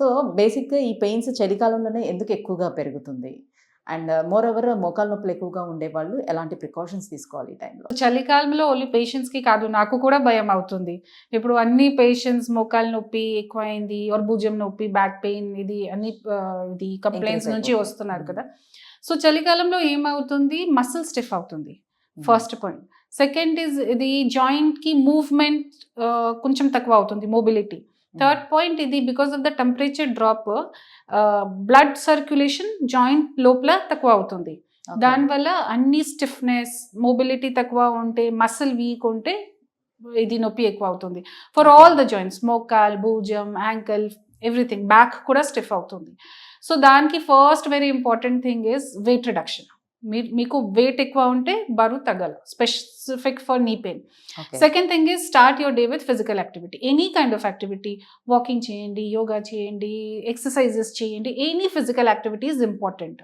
So బేసిక్గా ఈ pains చలికాలంలోనే ఎందుకు ఎక్కువగా పెరుగుతుంది? అండ్ మోర్ ఓవర్ మోకాల నొప్పులు ఎక్కువగా ఉండేవాళ్ళు ఎలాంటి ప్రికాషన్స్ తీసుకోవాలి ఈ టైంలో? చలికాలంలో ఓన్లీ పేషెంట్స్కి కాదు నాకు కూడా భయం అవుతుంది. ఇప్పుడు అన్ని పేషెంట్స్ మోకాల నొప్పి ఎక్కువైంది ఆర్ భుజం నొప్పి బ్యాక్ పెయిన్ ఇది అన్ని ఆ, ఇది కంప్లైంట్స్ నుంచి. వస్తున్నారు కదా. సో చలికాలంలో ఏమవుతుంది? మసిల్ స్టిఫ్ అవుతుంది. ఫస్ట్ పాయింట్ సెకండ్ ఇస్ ఇది జాయింట్కి మూవ్మెంట్ కొంచెం తక్కువ అవుతుంది మొబిలిటీ థర్డ్ పాయింట్ ఇది because of the temperature drop blood circulation joint లోపల తక్కువ అవుతుంది. దానివల్ల అన్ని స్టిఫ్నెస్ మొబిలిటీ తక్కువ ఉంటే మసిల్ వీక్ ఉంటే ఇది నొప్పి ఎక్కువ అవుతుంది. ఫర్. ఆల్ ద జాయింట్స్ మోకాల్ భూజం యాంకల్ ఎవ్రీథింగ్ బ్యాక్ కూడా స్టిఫ్ అవుతుంది. సో దానికి first very important thing is weight reduction మీరు మీకు వెయిట్ ఎక్కువ ఉంటే బరువు తగ్గాలి specific for knee pain second thing is start your day with physical activity any kind of activity walking చేయండి యోగా చేయండి ఎక్సర్సైజెస్ చేయండి any physical activity is important